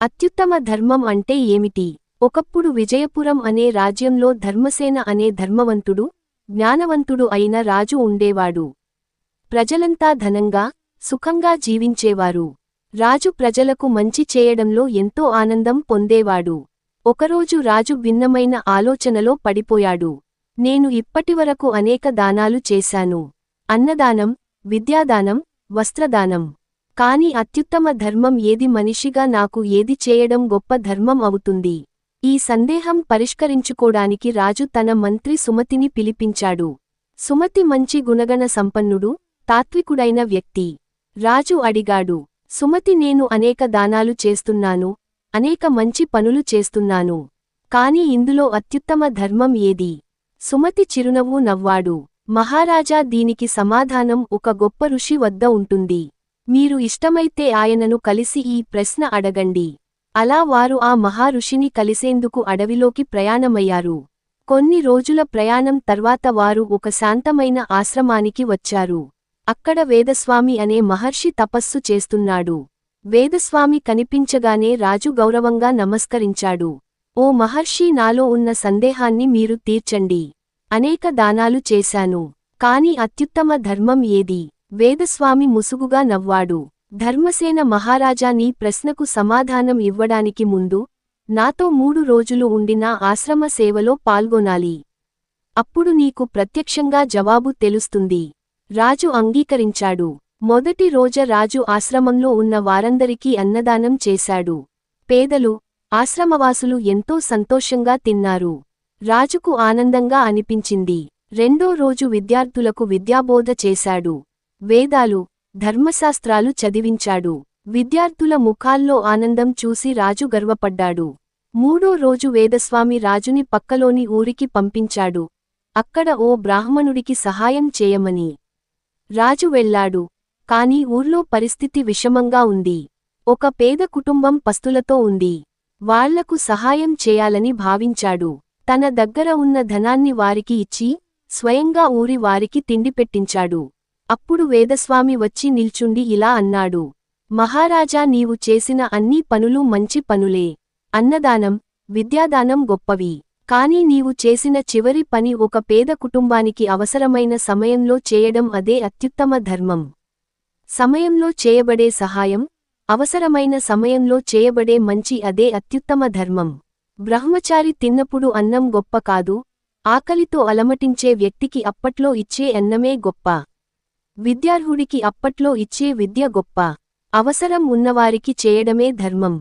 అత్యుత్తమ ధర్మం అంటే ఏమిటి? ఒకప్పుడు విజయపురం అనే రాజ్యంలో ధర్మసేన అనే ధర్మవంతుడు జ్ఞానవంతుడు అయిన రాజు ఉండేవాడు. ప్రజలంతా ధనంగా సుఖంగా జీవించేవారు. రాజు ప్రజలకు మంచి చేయడంలో ఎంతో ఆనందం పొందేవాడు. ఒకరోజు రాజు భిన్నమైన ఆలోచనలో పడిపోయాడు. నేను ఇప్పటివరకు అనేక దానాలు చేశాను. అన్నదానం విద్యాదానం వస్త్రదానం కాని అత్యుత్తమ ధర్మం ఏది మనిషిగా నాకు ఏది చేయడం గొప్ప ధర్మం అవుతుంది. ఈ సందేహం పరిష్కరించుకోడానికి రాజు తన మంత్రి సుమతిని పిలిపించాడు. సుమతి మంచి గుణగణ సంపన్నుడు తాత్వికుడైన వ్యక్తి. రాజు అడిగాడు సుమతి నేను అనేక దానాలు చేస్తున్నాను అనేక మంచి పనులు చేస్తున్నాను కాని ఇందులో అత్యుత్తమ ధర్మం ఏది సుమతి చిరునవ్వు నవ్వాడు. మహారాజా దీనికి సమాధానం ఒక గొప్ప ఋషి వద్ద ఉంటుంది. మీరు ఇష్టమైతే ఆయనను కలిసి ఈ ప్రశ్న అడగండి. అలా వారు ఆ మహారుషిని కలిసేందుకు అడవిలోకి ప్రయాణమయ్యారు. కొన్ని రోజుల ప్రయాణం తర్వాత వారు ఒక శాంతమైన ఆశ్రమానికి వచ్చారు. అక్కడ వేదస్వామి అనే మహర్షి తపస్సు చేస్తున్నాడు. వేదస్వామి కనిపించగానే రాజు గౌరవంగా నమస్కరించాడు. ఓ మహర్షి నాలో ఉన్న సందేహాన్ని మీరు తీర్చండి. అనేక దానాలు చేశాను. కాని అత్యుత్తమ ధర్మం ఏది? వేదస్వామి ముసుగుగా నవ్వాడు. ధర్మసేన మహారాజా నీ ప్రశ్నకు సమాధానం ఇవ్వడానికి ముందు నాతో మూడు రోజులు ఉండినా ఆశ్రమ సేవలో పాల్గొనాలి. అప్పుడు నీకు ప్రత్యక్షంగా జవాబు తెలుస్తుంది. రాజు అంగీకరించాడు. మొదటి రోజ రాజు ఆశ్రమంలో ఉన్న వారందరికీ అన్నదానం చేశాడు. పేదలు ఆశ్రమవాసులు ఎంతో సంతోషంగా తిన్నారు. రాజుకు ఆనందంగా అనిపించింది. రెండో రోజు విద్యార్థులకు విద్యాబోధ చేశాడు. వేదాలు ధర్మశాస్త్రాలు చదివించాడు. విద్యార్థుల ముఖాల్లో ఆనందం చూసి రాజు గర్వపడ్డాడు. మూడో రోజు వేదస్వామి రాజుని పక్కలోని ఊరికి పంపించాడు. అక్కడ ఓ బ్రాహ్మణుడికి సహాయం చేయమని. రాజు వెళ్ళాడు కాని ఊర్లో పరిస్థితి విషమంగా ఉంది. ఒక పేద కుటుంబం పస్తులతో ఉంది. వాళ్ళకు సహాయం చేయాలని భావించాడు. తన దగ్గర ఉన్న ధనాన్ని వారికి ఇచ్చి స్వయంగా ఊరి వారికి తిండి పెట్టించాడు. అప్పుడు వేదస్వామి వచ్చి నిల్చుండి ఇలా అన్నాడు మహారాజా నీవు చేసిన అన్నీ పనులు మంచి పనులే. అన్నదానం విద్యాదానం గొప్పవి. కాని నీవు చేసిన చివరి పని ఒక పేద కుటుంబానికి అవసరమైన సమయంలో చేయడం అదే అత్యుత్తమ ధర్మం. సమయంలో చేయబడే సహాయం అవసరమైన సమయంలో చేయబడే మంచి అదే అత్యుత్తమ ధర్మం. బ్రహ్మచారి తిన్నప్పుడు అన్నం గొప్ప కాదు ఆకలితో అలమటించే వ్యక్తికి అప్పట్లో ఇచ్చే అన్నమే గొప్ప. విద్యార్హుడికి అప్పట్లో ఇచ్చే విద్య గొప్ప అవసరం ఉన్నవారికి చేయడమే ధర్మం.